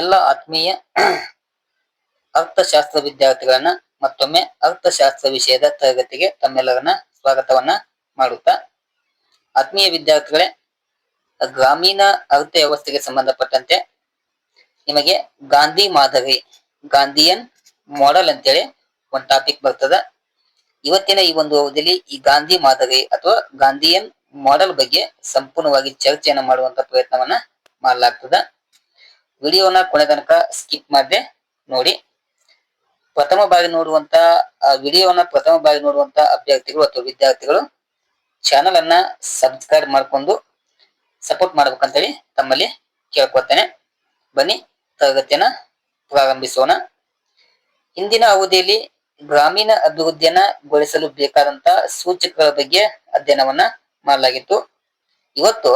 ಎಲ್ಲ ಆತ್ಮೀಯ ಅರ್ಥಶಾಸ್ತ್ರ ವಿದ್ಯಾರ್ಥಿಗಳನ್ನ ಮತ್ತೊಮ್ಮೆ ಅರ್ಥಶಾಸ್ತ್ರ ವಿಷಯದ ತರಗತಿಗೆ ತಮ್ಮೆಲ್ಲರನ್ನ ಸ್ವಾಗತವನ್ನ ಮಾಡುತ್ತಾ ಆತ್ಮೀಯ ವಿದ್ಯಾರ್ಥಿಗಳೇ, ಗ್ರಾಮೀಣ ಅರ್ಥ ವ್ಯವಸ್ಥೆಗೆ ಸಂಬಂಧಪಟ್ಟಂತೆ ನಿಮಗೆ ಗಾಂಧಿ ಮಾದರಿ, ಗಾಂಧಿಯನ್ ಮಾಡೆಲ್ ಅಂತೇಳಿ ಒಂದು ಟಾಪಿಕ್ ಬರ್ತದ. ಇವತ್ತಿನ ಈ ಒಂದು ಅವಧಿಯಲ್ಲಿ ಈ ಗಾಂಧಿ ಮಾದರಿ ಅಥವಾ ಗಾಂಧಿಯನ್ ಮಾಡೆಲ್ ಬಗ್ಗೆ ಸಂಪೂರ್ಣವಾಗಿ ಚರ್ಚೆಯನ್ನು ಮಾಡುವಂತ ಪ್ರಯತ್ನವನ್ನ ಮಾಡಲಾಗ್ತದ. ವಿಡಿಯೋನ ಕೊನೆ ತನಕ ಸ್ಕಿಪ್ ಮಾಡದೆ ನೋಡಿ. ಪ್ರಥಮ ಬಾರಿ ನೋಡುವಂತ ವಿಡಿಯೋನ ಪ್ರಥಮ ಬಾರಿ ನೋಡುವಂತ ಅಭ್ಯರ್ಥಿಗಳು ಅಥವಾ ವಿದ್ಯಾರ್ಥಿಗಳು ಚಾನಲ್ ಅನ್ನ ಸಬ್ಸ್ಕ್ರೈಬ್ ಮಾಡ್ಕೊಂಡು ಸಪೋರ್ಟ್ ಮಾಡ್ಬೇಕಂತೇಳಿ ತಮ್ಮಲ್ಲಿ ಕೇಳ್ಕೊತೇನೆ ಬನ್ನಿ, ತರಗತಿಯನ್ನ ಪ್ರಾರಂಭಿಸೋಣ. ಇಂದಿನ ಅವಧಿಯಲ್ಲಿ ಗ್ರಾಮೀಣ ಅಭಿವೃದ್ಧಿಯನ್ನ ಗೊಳಿಸಲು ಬೇಕಾದಂತ ಸೂಚಕಗಳ ಬಗ್ಗೆ ಅಧ್ಯಯನವನ್ನ ಮಾಡಲಾಗಿತ್ತು. ಇವತ್ತು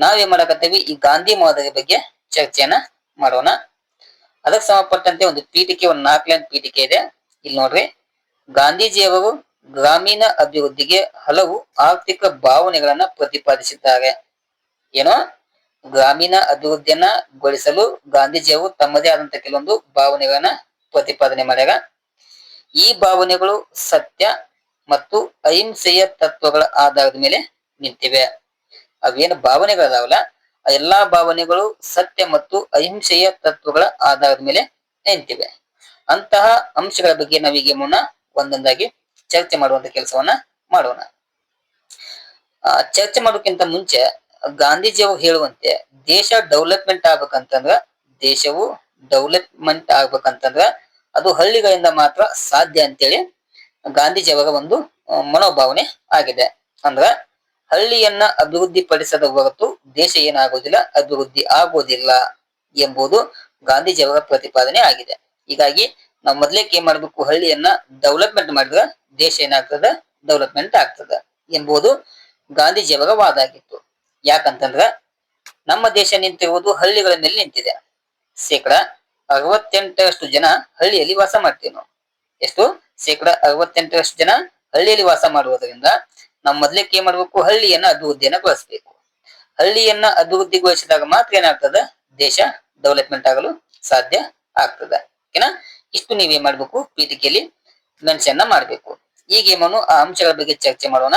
ನಾವೇನ್ ಮಾಡಕತ್ತೇವಿ ಈ ಗಾಂಧಿ ಮಾದರಿ ಬಗ್ಗೆ ಚರ್ಚೆಯನ್ನ ಮಾಡೋಣ. ಅದಕ್ಕೆ ಸಂಬಂಧಪಟ್ಟಂತೆ ಒಂದು ಪೀಠಿಕೆ ಒಂದು ನಾಲ್ಕು ಲೈನ್ ಪೀಠಿಕೆ ಇದೆ. ಇಲ್ಲಿ ನೋಡ್ರಿ, ಗಾಂಧೀಜಿಯವರು ಗ್ರಾಮೀಣ ಅಭಿವೃದ್ಧಿಗೆ ಹಲವು ಆರ್ಥಿಕ ಭಾವನೆಗಳನ್ನ ಪ್ರತಿಪಾದಿಸಿದ್ದಾರೆ. ಏನೋ? ಗ್ರಾಮೀಣ ಅಭಿವೃದ್ಧಿಯನ್ನ ಗೊಳಿಸಲು ಗಾಂಧೀಜಿಯವರು ತಮ್ಮದೇ ಆದಂತ ಕೆಲವೊಂದು ಭಾವನೆಗಳನ್ನ ಪ್ರತಿಪಾದನೆ ಮಾಡ್ಯಾರ. ಈ ಭಾವನೆಗಳು ಸತ್ಯ ಮತ್ತು ಅಹಿಂಸೆಯ ತತ್ವಗಳ ಆಧಾರದ ಮೇಲೆ ನಿಂತಿವೆ. ಅವೇನು ಭಾವನೆಗಳದಾವಲ್ಲ? ಆ ಎಲ್ಲಾ ಭಾವನೆಗಳು ಸತ್ಯ ಮತ್ತು ಅಹಿಂಸೆಯ ತತ್ವಗಳ ಆಧಾರದ ಮೇಲೆ ನಿಂತಿವೆ. ಅಂತಹ ಅಂಶಗಳ ಬಗ್ಗೆ ನಾವೀಗ ಮುನ್ನ ಒಂದೊಂದಾಗಿ ಚರ್ಚೆ ಮಾಡುವಂತ ಕೆಲಸವನ್ನ ಮಾಡೋಣ. ಆ, ಚರ್ಚೆ ಮಾಡೋಕ್ಕಿಂತ ಮುಂಚೆ ಗಾಂಧೀಜಿಯವರು ಹೇಳುವಂತೆ ದೇಶ ಡೆವಲಪ್ಮೆಂಟ್ ಆಗ್ಬೇಕಂತಂದ್ರ, ದೇಶವು ಡೆವಲಪ್ಮೆಂಟ್ ಆಗ್ಬೇಕಂತಂದ್ರ ಅದು ಹಳ್ಳಿಗಳಿಂದ ಮಾತ್ರ ಸಾಧ್ಯ ಅಂತೇಳಿ ಗಾಂಧೀಜಿಯವರ ಒಂದು ಮನೋಭಾವನೆ ಆಗಿದೆ. ಅಂದ್ರ ಹಳ್ಳಿಯನ್ನ ಅಭಿವೃದ್ಧಿ ಪಡಿಸದ ಹೊರತು ದೇಶ ಏನಾಗುವುದಿಲ್ಲ, ಅಭಿವೃದ್ಧಿ ಆಗುವುದಿಲ್ಲ ಎಂಬುದು ಗಾಂಧೀಜಿಯವರ ಪ್ರತಿಪಾದನೆ ಆಗಿದೆ. ಹೀಗಾಗಿ ನಾವು ಮೊದ್ಲೇಕ್ ಏನ್ ಮಾಡ್ಬೇಕು, ಹಳ್ಳಿಯನ್ನ ಡೆವಲಪ್ಮೆಂಟ್ ಮಾಡಿದ್ರೆ ದೇಶ ಏನಾಗ್ತದ ಡೆವಲಪ್ಮೆಂಟ್ ಆಗ್ತದ ಎಂಬುದು ಗಾಂಧೀಜಿಯವರ ವಾದ ಆಗಿತ್ತು. ಯಾಕಂತಂದ್ರ ನಮ್ಮ ದೇಶ ನಿಂತಿರುವುದು ಹಳ್ಳಿಗಳ ಮೇಲೆ ನಿಂತಿದೆ. ಶೇಕಡ ಅರವತ್ತೆಂಟರಷ್ಟು ಜನ ಹಳ್ಳಿಯಲ್ಲಿ ವಾಸ ಮಾಡ್ತೀವಿ ನಾವು. ಎಷ್ಟು? ಶೇಕಡ ಅರವತ್ತೆಂಟರಷ್ಟು ಜನ ಹಳ್ಳಿಯಲ್ಲಿ ವಾಸ ಮಾಡುವುದರಿಂದ ನಾವು ಮೊದ್ಲಕ್ಕೆ ಏನ್ ಮಾಡ್ಬೇಕು, ಹಳ್ಳಿಯನ್ನ ಅಭಿವೃದ್ಧಿಯನ್ನ ಗೊಳಿಸ್ಬೇಕು. ಹಳ್ಳಿಯನ್ನ ಅಭಿವೃದ್ಧಿಗೊಳಿಸಿದಾಗ ಮಾತ್ರ ಏನಾಗ್ತದ? ದೇಶ ಡೆವಲಪ್ಮೆಂಟ್ ಆಗಲು ಸಾಧ್ಯ ಆಗ್ತದ. ಓಕೆನಾ? ಇಷ್ಟು ನೀವೇನ್ ಮಾಡ್ಬೇಕು ಪೀಠಿಕೆಯಲ್ಲಿ ಮೆನ್ಷನ್ ಮಾಡ್ಬೇಕು. ಈಗ ಏನು ಆ ಅಂಶಗಳ ಬಗ್ಗೆ ಚರ್ಚೆ ಮಾಡೋಣ.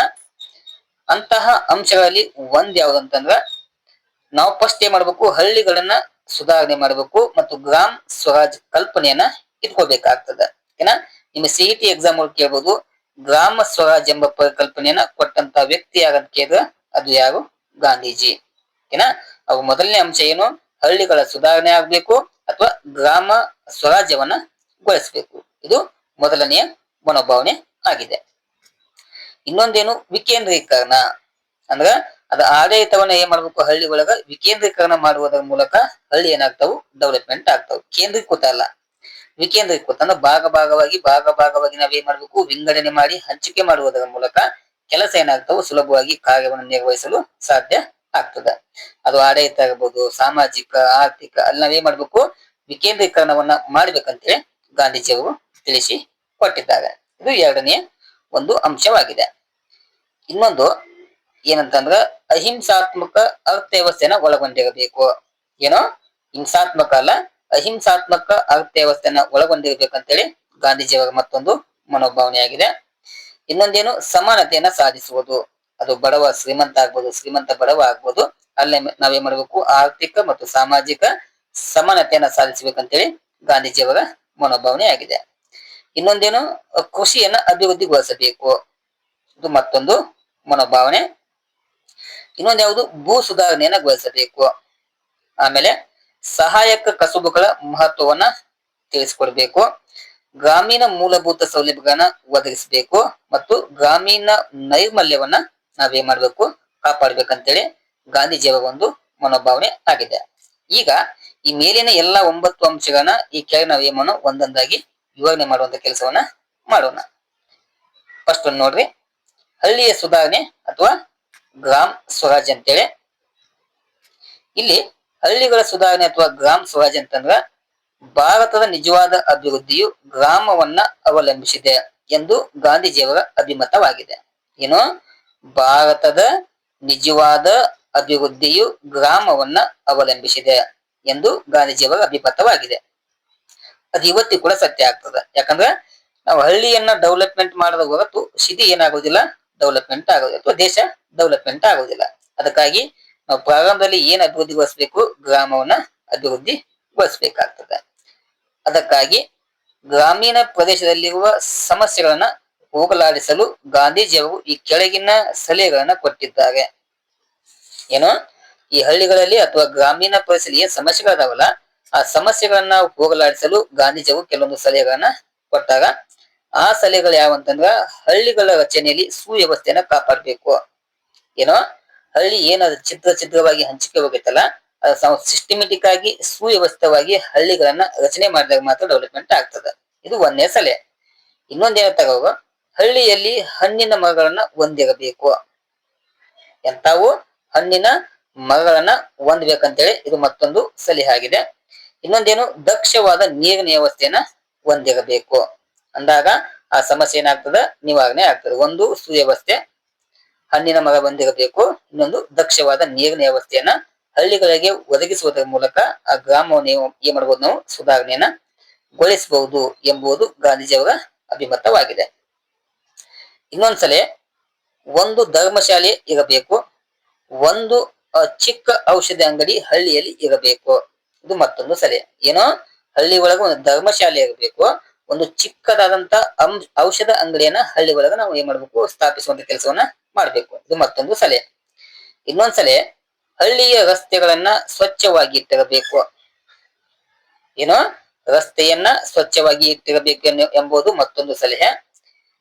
ಅಂತಹ ಅಂಶಗಳಲ್ಲಿ ಒಂದ್ ಯಾವ್ದಂತಂದ್ರ, ನಾವು ಫಸ್ಟ್ ಏನ್ ಮಾಡ್ಬೇಕು? ಹಳ್ಳಿಗಳನ್ನ ಸುಧಾರಣೆ ಮಾಡ್ಬೇಕು ಮತ್ತು ಗ್ರಾಮ್ ಸ್ವರಾಜ್ ಕಲ್ಪನೆಯನ್ನ ಇಟ್ಕೋಬೇಕಾಗ್ತದ. ಓಕೆನಾ? ನಿಮ್ಮ ಸಿಇಟಿ ಎಕ್ಸಾಮ್ ಕೇಳ್ಬೋದು. ಗ್ರಾಮ ಸ್ವರಾಜ್ ಎಂಬ ಪರಿಕಲ್ಪನೆಯನ್ನ ಕೊಟ್ಟಂತ ವ್ಯಕ್ತಿ ಯಾರಂತ ಕೇಳಿದ್ರ ಅದು ಯಾರು? ಗಾಂಧೀಜಿ. ಓಕೆನಾ? ಅವು ಮೊದಲನೇ ಅಂಶ ಏನು? ಹಳ್ಳಿಗಳ ಸುಧಾರಣೆ ಆಗ್ಬೇಕು ಅಥವಾ ಗ್ರಾಮ ಸ್ವರಾಜ್ಯವನ್ನ ಗೊಳಿಸ್ಬೇಕು. ಇದು ಮೊದಲನೆಯ ಮನೋಭಾವನೆ ಆಗಿದೆ. ಇನ್ನೊಂದೇನು? ವಿಕೇಂದ್ರೀಕರಣ. ಅಂದ್ರ ಅದ ಆಡಳಿತವನ್ನ ಏನ್ ಮಾಡ್ಬೇಕು? ಹಳ್ಳಿ ಒಳಗ ವಿಕೇಂದ್ರೀಕರಣ ಮಾಡುವುದರ ಮೂಲಕ ಹಳ್ಳಿ ಏನಾಗ್ತಾವು? ಡೆವಲಪ್ಮೆಂಟ್ ಆಗ್ತಾವು. ಕೇಂದ್ರೀಕೃತ ಅಲ್ಲ. ವಿಕೇಂದ್ರೀಕೃತ ಅಂದ್ರೆ ಭಾಗ ಭಾಗವಾಗಿ ಭಾಗ ಭಾಗವಾಗಿ ನಾವೇನ್ ಮಾಡ್ಬೇಕು? ವಿಂಗಡಣೆ ಮಾಡಿ ಹಂಚಿಕೆ ಮಾಡುವುದರ ಮೂಲಕ ಕೆಲಸ ಏನಾಗ್ತವೆ ಸುಲಭವಾಗಿ ಕಾರ್ಯವನ್ನು ನಿರ್ವಹಿಸಲು ಸಾಧ್ಯ ಆಗ್ತದ. ಅದು ಆಡಳಿತ ಆಗಬಹುದು ಸಾಮಾಜಿಕ, ಆರ್ಥಿಕ ಅಲ್ಲಿ ನಾವೇನ್ ಮಾಡ್ಬೇಕು? ವಿಕೇಂದ್ರೀಕರಣವನ್ನ ಮಾಡ್ಬೇಕಂತೇಳಿ ಗಾಂಧೀಜಿಯವರು ತಿಳಿಸಿ ಕೊಟ್ಟಿದ್ದಾರೆ. ಇದು ಎರಡನೇ ಒಂದು ಅಂಶವಾಗಿದೆ. ಇನ್ನೊಂದು ಏನಂತಂದ್ರ ಅಹಿಂಸಾತ್ಮಕ ಅರ್ಥವ್ಯವಸ್ಥೆನ ಒಳಗೊಂಡಿರಬೇಕು. ಏನೋ ಹಿಂಸಾತ್ಮಕ ಅಲ್ಲ ಅಹಿಂಸಾತ್ಮಕ ಅರ್ಥವ್ಯವಸ್ಥೆನ ಒಳಗೊಂಡಿರ್ಬೇಕಂತೇಳಿ ಗಾಂಧೀಜಿಯವರ ಮತ್ತೊಂದು ಮನೋಭಾವನೆಯಾಗಿದೆ. ಇನ್ನೊಂದೇನು ಸಮಾನತೆಯನ್ನ ಸಾಧಿಸುವುದು. ಅದು ಬಡವ ಶ್ರೀಮಂತ ಆಗ್ಬೋದು, ಶ್ರೀಮಂತ ಬಡವ ಆಗ್ಬೋದು, ಅಲ್ಲೇ ನಾವೇನ್ ಮಾಡಬೇಕು ಆರ್ಥಿಕ ಮತ್ತು ಸಾಮಾಜಿಕ ಸಮಾನತೆಯನ್ನ ಸಾಧಿಸಬೇಕಂತೇಳಿ ಗಾಂಧೀಜಿಯವರ ಮನೋಭಾವನೆ ಆಗಿದೆ ಇನ್ನೊಂದೇನು ಕೃಷಿಯನ್ನ ಅಭಿವೃದ್ಧಿಗೊಳಿಸಬೇಕು. ಇದು ಮತ್ತೊಂದು ಮನೋಭಾವನೆ. ಇನ್ನೊಂದು ಯಾವುದು? ಭೂ ಸುಧಾರಣೆಯನ್ನ ಗೊಳಿಸಬೇಕು. ಆಮೇಲೆ ಸಹಾಯಕ ಕಸುಬುಗಳ ಮಹತ್ವವನ್ನ ತಿಳಿಸಿಕೊಡ್ಬೇಕು. ಗ್ರಾಮೀಣ ಮೂಲಭೂತ ಸೌಲಭ್ಯಗಳನ್ನ ಒದಗಿಸಬೇಕು ಮತ್ತು ಗ್ರಾಮೀಣ ನೈರ್ಮಲ್ಯವನ್ನ ನಾವೇನ್ ಮಾಡ್ಬೇಕು? ಕಾಪಾಡ್ಬೇಕಂತೇಳಿ ಗಾಂಧೀಜಿಯವರ ಒಂದು ಮನೋಭಾವನೆ ಆಗಿದೆ. ಈಗ ಈ ಮೇಲಿನ ಎಲ್ಲಾ ಒಂಬತ್ತು ಅಂಶಗಳನ್ನ ಈ ಕೆಳಗೆ ನಿಯಮವನ್ನು ಒಂದೊಂದಾಗಿ ವಿವರಣೆ ಮಾಡುವಂತ ಕೆಲಸವನ್ನ ಮಾಡೋಣ. ಫಸ್ಟ್ ಒಂದು ನೋಡ್ರಿ. ಹಳ್ಳಿಯ ಸುಧಾರಣೆ ಅಥವಾ ಗ್ರಾಮ್ ಸ್ವರಾಜ್ ಅಂತೇಳಿ. ಇಲ್ಲಿ ಹಳ್ಳಿಗಳ ಸುಧಾರಣೆ ಅಥವಾ ಗ್ರಾಮ ಸ್ವರಾಜ್ ಅಂತಂದ್ರ ಭಾರತದ ನಿಜವಾದ ಅಭಿವೃದ್ಧಿಯು ಗ್ರಾಮವನ್ನ ಅವಲಂಬಿಸಿದೆ ಎಂದು ಗಾಂಧೀಜಿಯವರ ಅಭಿಮತವಾಗಿದೆ. ಏನು? ಭಾರತದ ನಿಜವಾದ ಅಭಿವೃದ್ಧಿಯು ಗ್ರಾಮವನ್ನ ಅವಲಂಬಿಸಿದೆ ಎಂದು ಗಾಂಧೀಜಿಯವರ ಅಭಿಮತವಾಗಿದೆ. ಅದು ಇವತ್ತಿಗೂ ಕೂಡ ಸತ್ಯ ಆಗ್ತದೆ. ಯಾಕಂದ್ರೆ ನಾವು ಹಳ್ಳಿಯನ್ನ ಡೆವಲಪ್ಮೆಂಟ್ ಮಾಡದ ಹೊರತು ಸಿಟಿ ಏನಾಗೋದಿಲ್ಲ ಡೆವಲಪ್ಮೆಂಟ್ ಆಗೋದಿಲ್ಲ ಅಥವಾ ದೇಶ ಡೆವಲಪ್ಮೆಂಟ್ ಆಗೋದಿಲ್ಲ ಅದಕ್ಕಾಗಿ ನಾವು ಪ್ರಾರಂಭದಲ್ಲಿ ಏನ್ ಅಭಿವೃದ್ಧಿಗೊಳಿಸಬೇಕು ಗ್ರಾಮವನ್ನ ಅಭಿವೃದ್ಧಿಗೊಳಿಸ್ಬೇಕಾಗ್ತದೆ ಅದಕ್ಕಾಗಿ ಗ್ರಾಮೀಣ ಪ್ರದೇಶದಲ್ಲಿರುವ ಸಮಸ್ಯೆಗಳನ್ನ ಹೋಗಲಾಡಿಸಲು ಗಾಂಧೀಜಿಯವರು ಈ ಕೆಳಗಿನ ಸಲಹೆಗಳನ್ನ ಕೊಟ್ಟಿದ್ದಾರೆ. ಏನು? ಈ ಹಳ್ಳಿಗಳಲ್ಲಿ ಅಥವಾ ಗ್ರಾಮೀಣ ಪ್ರದೇಶದಲ್ಲಿ ಏನ್ ಸಮಸ್ಯೆಗಳದಾವಲ್ಲ, ಆ ಸಮಸ್ಯೆಗಳನ್ನ ಹೋಗಲಾಡಿಸಲು ಗಾಂಧೀಜಿಯವರು ಕೆಲವೊಂದು ಸಲಹೆಗಳನ್ನ ಕೊಟ್ಟಾಗ, ಆ ಸಲಹೆಗಳು ಯಾವಂತಂದ್ರ ಹಳ್ಳಿಗಳ ರಚನೆಯಲ್ಲಿ ಸುವ್ಯವಸ್ಥೆಯನ್ನ ಕಾಪಾಡಬೇಕು. ಏನೋ? ಹಳ್ಳಿ ಏನದು ಚಿತ್ರ ಚಿತ್ರವಾಗಿ ಹಂಚಿಕೆ ಹೋಗೈತಲ್ಲ ಅದು ಸಿಸ್ಟಮೆಟಿಕ್ ಆಗಿ ಸುವ್ಯವಸ್ಥಿತವಾಗಿ ಹಳ್ಳಿಗಳನ್ನ ರಚನೆ ಮಾಡಿದಾಗ ಮಾತ್ರ ಡೆವಲಪ್ಮೆಂಟ್ ಆಗ್ತದೆ. ಇದು ಒಂದನೇ ಸಲಹೆ ಇನ್ನೊಂದೇನ ತಗೋ ಹಳ್ಳಿಯಲ್ಲಿ ಹಣ್ಣಿನ ಮರಗಳನ್ನ ಹೊಂದಿರಬೇಕು. ಎಂತಾವು ಹಣ್ಣಿನ ಮರಗಳನ್ನ ಹೊಂದ್ಬೇಕಂತೇಳಿ ಇದು ಮತ್ತೊಂದು ಸಲಹೆ ಆಗಿದೆ. ಇನ್ನೊಂದೇನು, ದಕ್ಷವಾದ ನೀರಿನ ವ್ಯವಸ್ಥೆಯನ್ನ ಹೊಂದಿರಬೇಕು. ಅಂದಾಗ ಆ ಸಮಸ್ಯೆ ಏನಾಗ್ತದ? ನಿವಾರಣೆ ಆಗ್ತದೆ. ಒಂದು ಸುವ್ಯವಸ್ಥೆ ಹಣ್ಣಿನ ಮರ ಬಂದಿರಬೇಕು. ಇನ್ನೊಂದು ದಕ್ಷವಾದ ನೀರಿನ ವ್ಯವಸ್ಥೆಯನ್ನ ಹಳ್ಳಿಗಳಿಗೆ ಒದಗಿಸುವುದರ ಮೂಲಕ ಆ ಗ್ರಾಮವನ್ನು ಏನ್ ಮಾಡಬಹುದು ನಾವು ಸುಧಾರಣೆಯನ್ನ ಗೊಳಿಸಬಹುದು ಎಂಬುದು ಗಾಂಧೀಜಿಯವರ ಅಭಿಮತವಾಗಿದೆ. ಇನ್ನೊಂದ್ಸಲ ಒಂದು ಧರ್ಮಶಾಲೆ ಇರಬೇಕು. ಒಂದು ಚಿಕ್ಕ ಔಷಧಿ ಅಂಗಡಿ ಹಳ್ಳಿಯಲ್ಲಿ ಇರಬೇಕು. ಇದು ಮತ್ತೊಂದು ಸಲಹೆ ಏನೋ ಹಳ್ಳಿ ಒಳಗ ಒಂದು ಧರ್ಮಶಾಲೆ ಇರಬೇಕು. ಒಂದು ಚಿಕ್ಕದಾದಂತ ಔಷಧ ಅಂಗಡಿಯನ್ನ ಹಳ್ಳಿ ಒಳಗ ನಾವು ಏನ್ ಮಾಡ್ಬೇಕು, ಸ್ಥಾಪಿಸುವಂತ ಕೆಲಸವನ್ನ ಮಾಡ್ಬೇಕು. ಇದು ಮತ್ತೊಂದು ಸಲಹೆ. ಇನ್ನೊಂದ್ ಸಲಹೆ ಹಳ್ಳಿಯ ರಸ್ತೆಗಳನ್ನ ಸ್ವಚ್ಛವಾಗಿ ಇಟ್ಟಿರಬೇಕು. ಏನೋ? ರಸ್ತೆಯನ್ನ ಸ್ವಚ್ಛವಾಗಿ ಇಟ್ಟಿರಬೇಕು ಎಂಬುದು ಮತ್ತೊಂದು ಸಲಹೆ.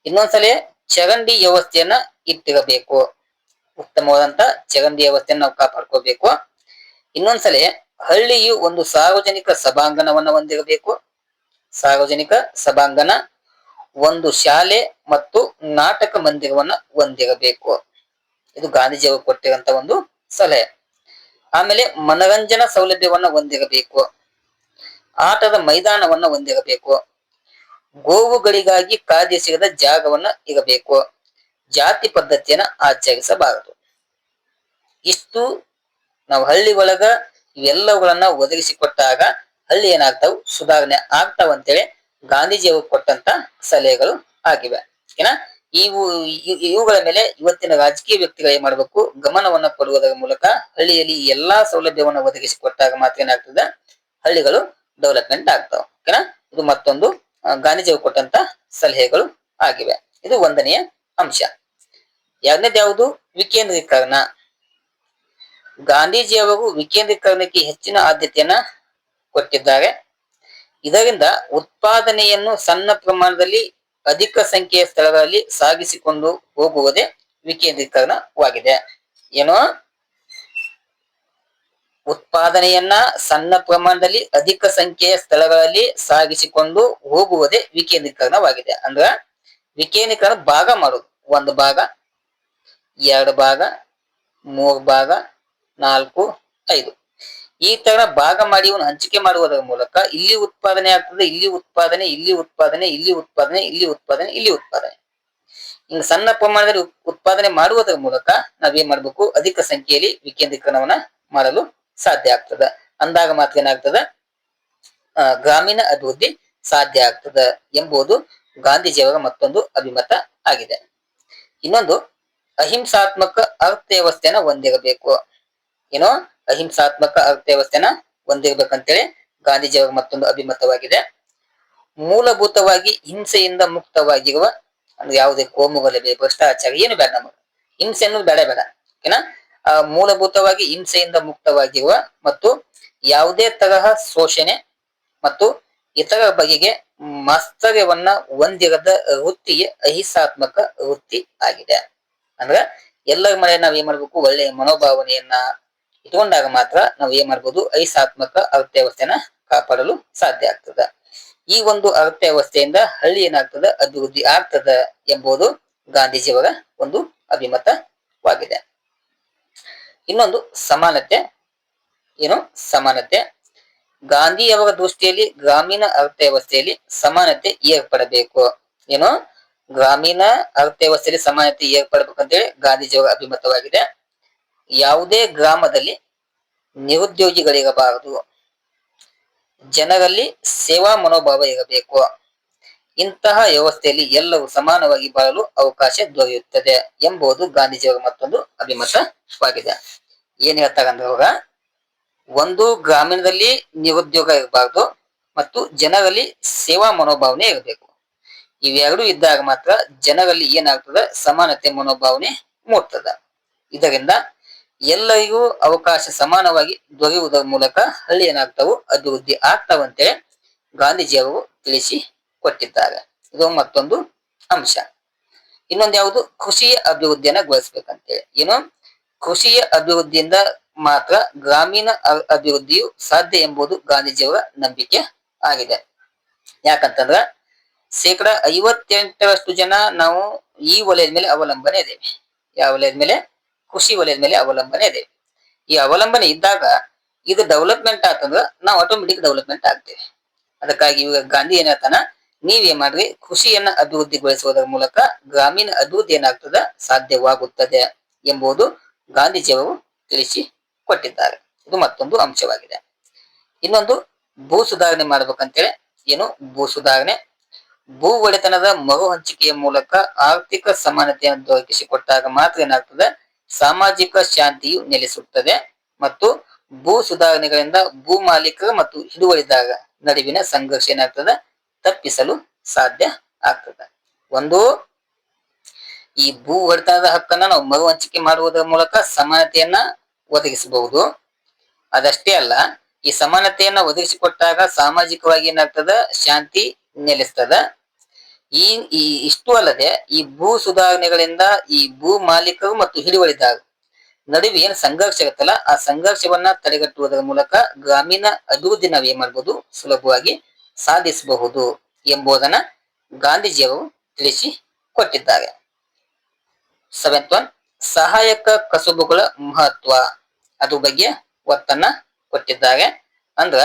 ಇನ್ನೊಂದ್ ಸಲಹೆ ಚರಂಡಿ ವ್ಯವಸ್ಥೆಯನ್ನ ಇಟ್ಟಿರಬೇಕು. ಉತ್ತಮವಾದಂತ ಚರಂಡಿ ವ್ಯವಸ್ಥೆಯನ್ನ ನಾವು ಕಾಪಾಡ್ಕೋಬೇಕು. ಇನ್ನೊಂದ್ಸಲ ಹಳ್ಳಿಯು ಒಂದು ಸಾರ್ವಜನಿಕ ಸಭಾಂಗಣವನ್ನ ಹೊಂದಿರಬೇಕು. ಸಾರ್ವಜನಿಕ ಸಭಾಂಗಣ ಒಂದು ಶಾಲೆ ಮತ್ತು ನಾಟಕ ಮಂದಿರವನ್ನ ಹೊಂದಿರಬೇಕು. ಇದು ಗಾಂಧೀಜಿಯವರು ಕೊಟ್ಟಿರುವಂತ ಒಂದು ಸಲಹೆ. ಆಮೇಲೆ ಮನರಂಜನಾ ಸೌಲಭ್ಯವನ್ನ ಹೊಂದಿರಬೇಕು. ಆಟದ ಮೈದಾನವನ್ನ ಹೊಂದಿರಬೇಕು. ಗೋವುಗಳಿಗಾಗಿ ಕಾದಿರಿಸಿದ ಜಾಗವನ್ನ ಇರಬೇಕು. ಜಾತಿ ಪದ್ಧತಿಯನ್ನ ಆಚರಿಸಬಾರದು. ಇಷ್ಟು ನಾವು ಹಳ್ಳಿ ಒಳಗ ಇವೆಲ್ಲವುಗಳನ್ನ ಒದಗಿಸಿಕೊಟ್ಟಾಗ ಹಳ್ಳಿ ಏನಾಗ್ತಾವ? ಸುಧಾರಣೆ ಆಗ್ತಾವ ಅಂತೇಳಿ ಗಾಂಧೀಜಿಯವರು ಕೊಟ್ಟಂತ ಸಲಹೆಗಳು ಆಗಿವೆ. ಓಕೆನಾ ಇವು ಇವುಗಳ ಮೇಲೆ ಇವತ್ತಿನ ರಾಜಕೀಯ ವ್ಯಕ್ತಿಗಳು ಏನ್ ಮಾಡಬೇಕು, ಗಮನವನ್ನ ಕೊಡುವುದರ ಮೂಲಕ ಹಳ್ಳಿಯಲ್ಲಿ ಎಲ್ಲಾ ಸೌಲಭ್ಯವನ್ನ ಒದಗಿಸಿಕೊಟ್ಟಾಗ ಮಾತ್ರ ಏನಾಗ್ತದೆ? ಹಳ್ಳಿಗಳು ಡೆವಲಪ್ಮೆಂಟ್ ಆಗ್ತಾವ. ಓಕೆನಾ ಇದು ಮತ್ತೊಂದು ಗಾಂಧೀಜಿಯವರು ಕೊಟ್ಟಂತ ಸಲಹೆಗಳು ಆಗಿವೆ. ಇದು ಒಂದನೆಯ ಅಂಶ. ಎರಡನೇದು ಯಾವುದು? ವಿಕೇಂದ್ರೀಕರಣ. ಗಾಂಧೀಜಿಯವರು ವಿಕೇಂದ್ರೀಕರಣಕ್ಕೆ ಹೆಚ್ಚಿನ ಆದ್ಯತೆಯನ್ನ ಕೊಟ್ಟಿದ್ದಾರೆ. ಇದರಿಂದ ಉತ್ಪಾದನೆಯನ್ನು ಸಣ್ಣ ಪ್ರಮಾಣದಲ್ಲಿ ಅಧಿಕ ಸಂಖ್ಯೆಯ ಸ್ಥಳಗಳಲ್ಲಿ ಸಾಗಿಸಿಕೊಂಡು ಹೋಗುವುದೇ ವಿಕೇಂದ್ರೀಕರಣವಾಗಿದೆ. ಏನೋ? ಉತ್ಪಾದನೆಯನ್ನ ಸಣ್ಣ ಪ್ರಮಾಣದಲ್ಲಿ ಅಧಿಕ ಸಂಖ್ಯೆಯ ಸ್ಥಳಗಳಲ್ಲಿ ಸಾಗಿಸಿಕೊಂಡು ಹೋಗುವುದೇ ವಿಕೇಂದ್ರೀಕರಣವಾಗಿದೆ. ಅಂದ್ರ ವಿಕೇಂದ್ರೀಕರಣ ಭಾಗ ಮಾಡುದು. ಒಂದು ಭಾಗ, ಎರಡು ಭಾಗ, ಮೂರು ಭಾಗ, ನಾಲ್ಕು, ಐದು. ಈ ತರ ಭಾಗ ಮಾಡಿ ಇವನು ಹಂಚಿಕೆ ಮಾಡುವುದರ ಮೂಲಕ ಇಲ್ಲಿ ಉತ್ಪಾದನೆ ಆಗ್ತದೆ, ಇಲ್ಲಿ ಉತ್ಪಾದನೆ ಇಲ್ಲಿ ಉತ್ಪಾದನೆ ಇಲ್ಲಿ ಉತ್ಪಾದನೆ ಇಲ್ಲಿ ಉತ್ಪಾದನೆ ಇಲ್ಲಿ ಉತ್ಪಾದನೆ. ಹಿಂಗ ಸಣ್ಣ ಪ್ರಮಾಣದಲ್ಲಿ ಉತ್ಪಾದನೆ ಮಾಡುವುದರ ಮೂಲಕ ನಾವೇನ್ ಮಾಡ್ಬೇಕು? ಅಧಿಕ ಸಂಖ್ಯೆಯಲ್ಲಿ ವಿಕೇಂದ್ರೀಕರಣವನ್ನ ಮಾಡಲು ಸಾಧ್ಯ ಆಗ್ತದ. ಅಂದಾಗ ಮಾತ್ರ ಏನಾಗ್ತದ? ಗ್ರಾಮೀಣ ಅಭಿವೃದ್ಧಿ ಸಾಧ್ಯ ಆಗ್ತದ ಎಂಬುದು ಗಾಂಧೀಜಿಯವರ ಮತ್ತೊಂದು ಅಭಿಮತ ಆಗಿದೆ. ಇನ್ನೊಂದು, ಅಹಿಂಸಾತ್ಮಕ ಅರ್ಥವ್ಯವಸ್ಥೆನ ಹೊಂದಿರಬೇಕು. ಏನೋ ಅಹಿಂಸಾತ್ಮಕ ಅರ್ಥವ್ಯವಸ್ಥೆನ ಹೊಂದಿರ್ಬೇಕಂತೇಳಿ ಗಾಂಧೀಜಿಯವರ ಮತ್ತೊಂದು ಅಭಿಮತವಾಗಿದೆ. ಮೂಲಭೂತವಾಗಿ ಹಿಂಸೆಯಿಂದ ಮುಕ್ತವಾಗಿರುವ ಯಾವುದೇ ಕೋಮುಗಲಭೆ, ಭ್ರಷ್ಟಾಚಾರ ಏನು ಬೇಡ ನಮಗೆ. ಹಿಂಸೆ ಅನ್ನೋದು ಬೇಡ. ಬೇಡ ಆ, ಮೂಲಭೂತವಾಗಿ ಹಿಂಸೆಯಿಂದ ಮುಕ್ತವಾಗಿರುವ ಮತ್ತು ಯಾವುದೇ ತರಹ ಶೋಷಣೆ ಮತ್ತು ಇತರ ಬಗೆಗೆ ಮಾಸ್ತರ್ಯವನ್ನ ಹೊಂದಿರದ ವೃತ್ತಿಯೇ ಅಹಿಂಸಾತ್ಮಕ ವೃತ್ತಿ ಆಗಿದೆ. ಅಂದ್ರ ಎಲ್ಲರ ಮನೆ ನಾವ್ ಏನ್ ಮಾಡ್ಬೇಕು? ಒಳ್ಳೆಯ ಮನೋಭಾವನೆಯನ್ನ ಇಟ್ಕೊಂಡಾಗ ಮಾತ್ರ ನಾವು ಏನ್ ಮಾಡ್ಬೋದು, ಐಸಾತ್ಮಕ ಅರ್ಥವ್ಯವಸ್ಥೆನ ಕಾಪಾಡಲು ಸಾಧ್ಯ ಆಗ್ತದ. ಈ ಒಂದು ಅರ್ಥವ್ಯವಸ್ಥೆಯಿಂದ ಹಳ್ಳಿ ಏನಾಗ್ತದ, ಅಭಿವೃದ್ಧಿ ಆಗ್ತದ ಎಂಬುದು ಗಾಂಧೀಜಿಯವರ ಒಂದು ಅಭಿಮತವಾಗಿದೆ. ಇನ್ನೊಂದು ಸಮಾನತೆ. ಏನು? ಸಮಾನತೆ. ಗಾಂಧಿಯವರ ದೃಷ್ಟಿಯಲ್ಲಿ, ಗ್ರಾಮೀಣ ಅರ್ಥವ್ಯವಸ್ಥೆಯಲ್ಲಿ ಸಮಾನತೆ ಏರ್ಪಡಬೇಕು. ಏನು? ಗ್ರಾಮೀಣ ಅರ್ಥವ್ಯವಸ್ಥೆಯಲ್ಲಿ ಸಮಾನತೆ ಏರ್ಪಡಬೇಕಂತೇಳಿ ಗಾಂಧೀಜಿಯವರ ಅಭಿಮತವಾಗಿದೆ. ಯಾವುದೇ ಗ್ರಾಮದಲ್ಲಿ ನಿರುದ್ಯೋಗಿಗಳಿರಬಾರದು. ಜನರಲ್ಲಿ ಸೇವಾ ಮನೋಭಾವ ಇರಬೇಕು. ಇಂತಹ ವ್ಯವಸ್ಥೆಯಲ್ಲಿ ಎಲ್ಲರೂ ಸಮಾನವಾಗಿ ಬಾಳಲು ಅವಕಾಶ ದೊರೆಯುತ್ತದೆ ಎಂಬುದು ಗಾಂಧೀಜಿಯವರ ಮತ್ತೊಂದು ಅಭಿಮತವಾಗಿದೆ ಏನ್ ಹೇಳ್ತಾರಂದ್ರೆ ಅವರ ಒಂದು ಗ್ರಾಮೀಣದಲ್ಲಿ ನಿರುದ್ಯೋಗ ಇರಬಾರದು ಮತ್ತು ಜನರಲ್ಲಿ ಸೇವಾ ಮನೋಭಾವನೆ ಇರಬೇಕು. ಇವೆರಡು ಇದ್ದಾಗ ಮಾತ್ರ ಜನರಲ್ಲಿ ಏನಾಗ್ತದೆ? ಸಮಾನತೆ ಮನೋಭಾವನೆ ಮೂಡ್ತದ. ಇದರಿಂದ ಎಲ್ಲರಿಗೂ ಅವಕಾಶ ಸಮಾನವಾಗಿ ದೊರೆಯುವುದರ ಮೂಲಕ ಹಳ್ಳಿ ಏನಾಗ್ತಾವು ಅಭಿವೃದ್ಧಿ ಆಗ್ತಾವಂತೆ ಗಾಂಧೀಜಿಯವರು ತಿಳಿಸಿ ಕೊಟ್ಟಿದ್ದಾರೆ. ಇದು ಮತ್ತೊಂದು ಅಂಶ. ಇನ್ನೊಂದು ಯಾವುದು? ಕೃಷಿಯ ಅಭಿವೃದ್ಧಿಯನ್ನ ಗೊಳಿಸ್ಬೇಕಂತೇಳಿ ಏನು? ಕೃಷಿಯ ಅಭಿವೃದ್ಧಿಯಿಂದ ಮಾತ್ರ ಗ್ರಾಮೀಣ ಅಭಿವೃದ್ಧಿಯು ಸಾಧ್ಯ ಎಂಬುದು ಗಾಂಧೀಜಿಯವರ ನಂಬಿಕೆ ಆಗಿದೆ. ಯಾಕಂತಂದ್ರ ಶೇಕಡ ಐವತ್ತೆಂಟರಷ್ಟು ಜನ ನಾವು ಈ ವಲಯದ ಮೇಲೆ ಅವಲಂಬನೆ ಇದ್ದೇವೆ. ಯಾವ ವಲಯದ ಮೇಲೆ? ಕೃಷಿ ವಲಯದ ಮೇಲೆ ಅವಲಂಬನೆ ಇದೆ. ಈ ಅವಲಂಬನೆ ಇದ್ದಾಗ ಇದು ಡೆವಲಪ್ಮೆಂಟ್ ಆತಂದ್ರ ನಾವು ಆಟೋಮೆಟಿಕ್ ಡೆವಲಪ್ಮೆಂಟ್ ಆಗ್ತೇವೆ. ಅದಕ್ಕಾಗಿ ಇವಾಗ ಗಾಂಧಿ ಏನ್ ಹೇಳ್ತಾನ ನೀವೇನ್ ಮಾಡ್ರಿ, ಕೃಷಿಯನ್ನ ಅಭಿವೃದ್ಧಿಗೊಳಿಸುವುದರ ಮೂಲಕ ಗ್ರಾಮೀಣ ಅಭಿವೃದ್ಧಿ ಏನಾಗ್ತದ, ಸಾಧ್ಯವಾಗುತ್ತದೆ ಎಂಬುದು ಗಾಂಧೀಜಿಯವರು ತಿಳಿಸಿ ಕೊಟ್ಟಿದ್ದಾರೆ. ಇದು ಮತ್ತೊಂದು ಅಂಶವಾಗಿದೆ. ಇನ್ನೊಂದು, ಭೂ ಸುಧಾರಣೆ ಮಾಡ್ಬೇಕಂತೇಳಿ. ಏನು? ಭೂ ಸುಧಾರಣೆ. ಭೂ ಒಡೆತನದ ಮರು ಹಂಚಿಕೆಯ ಮೂಲಕ ಆರ್ಥಿಕ ಸಮಾನತೆಯನ್ನು ದೊರಕಿಸಿಕೊಟ್ಟಾಗ ಮಾತ್ರ ಏನಾಗ್ತದೆ ಸಾಮಾಜಿಕ ಶಾಂತಿಯು ನೆಲೆಸುತ್ತದೆ ಮತ್ತು ಭೂ ಸುಧಾರಣೆಗಳಿಂದ ಭೂ ಮಾಲೀಕರ ಮತ್ತು ಹಿಡುವಳಿದಾರ ನಡುವಿನ ಸಂಘರ್ಷ ಏನಾಗ್ತದೆ? ತಪ್ಪಿಸಲು ಸಾಧ್ಯ ಆಗ್ತದೆ. ಒಂದು, ಈ ಭೂ ಒಡೆತನದ ಹಕ್ಕನ್ನ ನಾವು ಮರು ಹಂಚಿಕೆ ಮಾಡುವುದರ ಮೂಲಕ ಸಮಾನತೆಯನ್ನ ಒದಗಿಸಬಹುದು. ಅದಷ್ಟೇ ಅಲ್ಲ, ಈ ಸಮಾನತೆಯನ್ನ ಒದಗಿಸಿಕೊಟ್ಟಾಗ ಸಾಮಾಜಿಕವಾಗಿ ಏನಾಗ್ತದ? ಶಾಂತಿ ನೆಲೆಸ್ತದ. ಈ ಈ ಇಷ್ಟು ಅಲ್ಲದೆ ಈ ಭೂ ಸುಧಾರಣೆಗಳಿಂದ ಈ ಭೂ ಮಾಲೀಕರು ಮತ್ತು ಹಿಡುವಳಿದಾರ ನಡುವೆ ಏನು ಸಂಘರ್ಷ ಇರುತ್ತಲ್ಲ, ಆ ಸಂಘರ್ಷವನ್ನ ತಡೆಗಟ್ಟುವುದರ ಮೂಲಕ ಗ್ರಾಮೀಣ ಅಭಿವೃದ್ಧಿ ನಾವು ಏನ್ ಮಾಡಬಹುದು ಸುಲಭವಾಗಿ ಸಾಧಿಸಬಹುದು ಎಂಬುದನ್ನ ಗಾಂಧೀಜಿಯವರು ತಿಳಿಸಿ ಕೊಟ್ಟಿದ್ದಾರೆ. ಸೆವೆಂತ್ ಒನ್ ಸಹಾಯಕ ಕಸುಬುಗಳ ಮಹತ್ವ. ಅದು ಬಗ್ಗೆ ಒತ್ತನ್ನ ಕೊಟ್ಟಿದ್ದಾರೆ. ಅಂದ್ರ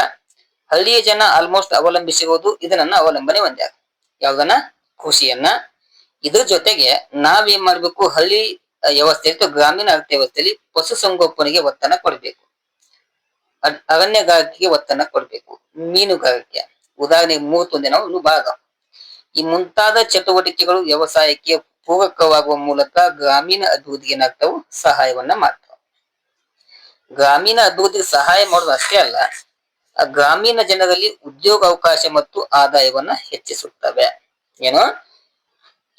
ಹಳ್ಳಿಯ ಜನ ಆಲ್ಮೋಸ್ಟ್ ಅವಲಂಬಿಸಿರುವುದು ಇದನ್ನ ಅವಲಂಬನೆ ಹೊಂದ್ಯಾರ. ಯಾವ್ದನ್ನ? ಕೃಷಿಯನ್ನ ಇದ್ರ ಜೊತೆಗೆ ನಾವೇನ್ ಮಾಡ್ಬೇಕು? ಹಳ್ಳಿ ವ್ಯವಸ್ಥೆ ಅಥವಾ ಗ್ರಾಮೀಣ ಅರ್ಥ ವ್ಯವಸ್ಥೆಯಲ್ಲಿ ಪಶು ಸಂಗೋಪನೆಗೆ ಒತ್ತನ್ನ ಕೊಡ್ಬೇಕು. ಅರಣ್ಯಗಾರಿಕೆಗೆ ಒತ್ತನ್ನ ಕೊಡ್ಬೇಕು. ಮೀನುಗಾರಿಕೆ. ಉದಾಹರಣೆಗೆ ಮೂವತ್ತೊಂದಿನ ಒಂದು ಭಾಗ. ಈ ಮುಂತಾದ ಚಟುವಟಿಕೆಗಳು ವ್ಯವಸಾಯಕ್ಕೆ ಪೂರಕವಾಗುವ ಮೂಲಕ ಗ್ರಾಮೀಣ ಅಭಿವೃದ್ಧಿಗೆ ಏನಾಗ್ತಾವು? ಸಹಾಯವನ್ನ ಮಾಡ್ತಾವ. ಗ್ರಾಮೀಣ ಅಭಿವೃದ್ಧಿಗೆ ಸಹಾಯ ಮಾಡೋದು ಅಷ್ಟೇ ಅಲ್ಲ ಗ್ರಾಮೀಣ ಜನರಲ್ಲಿ ಉದ್ಯೋಗ ಅವಕಾಶ ಮತ್ತು ಆದಾಯವನ್ನ ಹೆಚ್ಚಿಸುತ್ತವೆ. ಏನು?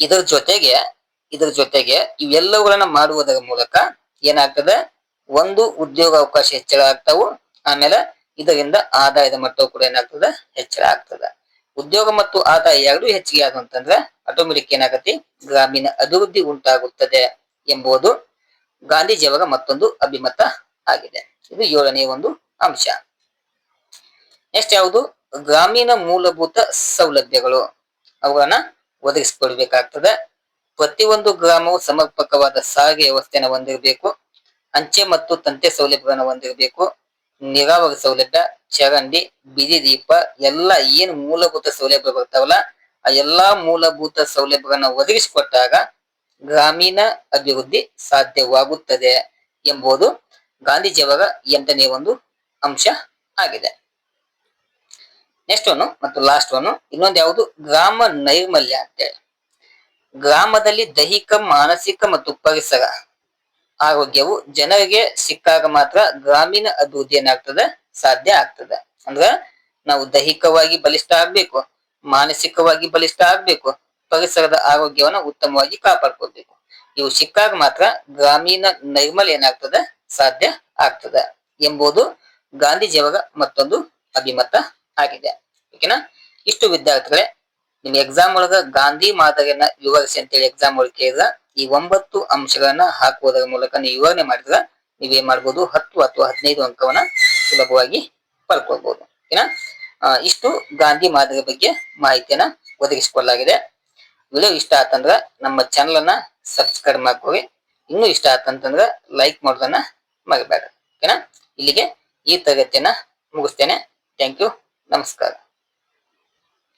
ಇದರ ಜೊತೆಗೆ ಇದರ ಜೊತೆಗೆ ಇವೆಲ್ಲವುಗಳನ್ನ ಮಾಡುವುದರ ಮೂಲಕ ಏನಾಗ್ತದೆ? ಒಂದು ಉದ್ಯೋಗ ಅವಕಾಶ ಹೆಚ್ಚಳ ಆಗ್ತಾವು. ಆಮೇಲೆ ಇದರಿಂದ ಆದಾಯದ ಮಟ್ಟವು ಕೂಡ ಏನಾಗ್ತದೆ? ಹೆಚ್ಚಳ ಆಗ್ತದೆ. ಉದ್ಯೋಗ ಮತ್ತು ಆದಾಯ ಎರಡು ಹೆಚ್ಚಿಗೆ ಆದಂತಂದ್ರೆ ಆಟೋಮೆಟಿಕ್ ಏನಾಗತ್ತೆ? ಗ್ರಾಮೀಣ ಅಭಿವೃದ್ಧಿ ಉಂಟಾಗುತ್ತದೆ ಎಂಬುದು ಗಾಂಧೀಜಿಯವರ ಮತ್ತೊಂದು ಅಭಿಮತ ಆಗಿದೆ. ಇದು ಏಳನೇ ಒಂದು ಅಂಶ. ನೆಕ್ಸ್ಟ್ ಯಾವುದು? ಗ್ರಾಮೀಣ ಮೂಲಭೂತ ಸೌಲಭ್ಯಗಳು. ಅವುಗಳನ್ನ ಒದಗಿಸಿಕೊಡ್ಬೇಕಾಗ್ತದೆ. ಪ್ರತಿಯೊಂದು ಗ್ರಾಮವು ಸಮರ್ಪಕವಾದ ಸಾರಿಗೆ ವ್ಯವಸ್ಥೆಯನ್ನು ಹೊಂದಿರಬೇಕು. ಅಂಚೆ ಮತ್ತು ತಂತೆ ಸೌಲಭ್ಯಗಳನ್ನು ಹೊಂದಿರಬೇಕು. ನೀರಾವರಿ ಸೌಲಭ್ಯ, ಚರಂಡಿ ಬಿದಿ ದೀಪ, ಎಲ್ಲ ಏನು ಮೂಲಭೂತ ಸೌಲಭ್ಯ ಬರ್ತಾವಲ್ಲ, ಆ ಎಲ್ಲಾ ಮೂಲಭೂತ ಸೌಲಭ್ಯಗಳನ್ನ ಒದಗಿಸಿಕೊಟ್ಟಾಗ ಗ್ರಾಮೀಣ ಅಭಿವೃದ್ಧಿ ಸಾಧ್ಯವಾಗುತ್ತದೆ ಎಂಬುದು ಗಾಂಧೀಜಿಯವರ ಎಂಟನೇ ಒಂದು ಅಂಶ ಆಗಿದೆ. ನೆಕ್ಸ್ಟ್ ಒನ್ ಮತ್ತು ಲಾಸ್ಟ್ ಒನ್ ಇನ್ನೊಂದು ಯಾವುದು? ಗ್ರಾಮ ನೈರ್ಮಲ್ಯ ಅಂತೇಳಿ ಗ್ರಾಮದಲ್ಲಿ ದೈಹಿಕ, ಮಾನಸಿಕ ಮತ್ತು ಪರಿಸರ ಆರೋಗ್ಯವು ಜನರಿಗೆ ಸಿಕ್ಕಾಗ ಮಾತ್ರ ಗ್ರಾಮೀಣ ಅಭಿವೃದ್ಧಿ ಏನಾಗ್ತದೆ? ಸಾಧ್ಯ ಆಗ್ತದೆ. ಅಂದ್ರ ನಾವು ದೈಹಿಕವಾಗಿ ಬಲಿಷ್ಠ ಆಗ್ಬೇಕು, ಮಾನಸಿಕವಾಗಿ ಬಲಿಷ್ಠ ಆಗ್ಬೇಕು ಪರಿಸರದ ಆರೋಗ್ಯವನ್ನು ಉತ್ತಮವಾಗಿ ಕಾಪಾಡ್ಕೋಬೇಕು ಇವು ಸಿಕ್ಕಾಗ ಮಾತ್ರ ಗ್ರಾಮೀಣ ನೈರ್ಮಲ್ಯ ಏನಾಗ್ತದೆ? ಸಾಧ್ಯ ಆಗ್ತದೆ. ಎಂಬುದು ಗಾಂಧೀಜಿಯವರ ಮತ್ತೊಂದು ಅಭಿಮತ. ಆಗಿದೆ. ಓಕೆನಾ ಇಷ್ಟು ವಿದ್ಯಾರ್ಥಿಗಳೇ ನಿಮ್ ಎಕ್ಸಾಮ್ ಒಳಗ ಗಾಂಧಿ ಮಾದರಿಯನ್ನ ವಿವರಿಸಿ ಅಂತೇಳಿ ಎಕ್ಸಾಮ್ ಒಳಗೆ ಕೇಳಿದ, ಈ ಒಂಬತ್ತು ಅಂಶಗಳನ್ನ ಹಾಕುವುದರ ಮೂಲಕ ನೀವು ವಿವರಣೆ ಮಾಡಿದ್ರ ನೀವೇನ್ ಮಾಡ್ಬೋದು? ಹತ್ತು ಅಥವಾ ಹದಿನೈದು ಅಂಕವನ್ನ ಸುಲಭವಾಗಿ ಪಡ್ಕೊಳ್ಬಹುದು ಓಕೆನಾ ಇಷ್ಟು ಗಾಂಧಿ ಮಾದರಿ ಬಗ್ಗೆ ಮಾಹಿತಿಯನ್ನ ಒದಗಿಸಿಕೊಳ್ಳಲಾಗಿದೆ. ವಿಡಿಯೋ ಇಷ್ಟ ಆತಂದ್ರ ನಮ್ಮ ಚಾನಲ್ ಅನ್ನ ಸಬ್ಸ್ಕ್ರೈಬ್ ಮಾಡ್ಕೊಳ್ಳಿ ಇನ್ನೂ ಇಷ್ಟ ಆತಂತಂದ್ರ ಲೈಕ್ ಮಾಡೋದನ್ನ ಮರಿಬೇಡ ಓಕೆನಾ ಇಲ್ಲಿಗೆ ಈ ತರಗತಿಯನ್ನ ಮುಗಿಸ್ತೇನೆ. ಥ್ಯಾಂಕ್ ಯು നമസ്കാരം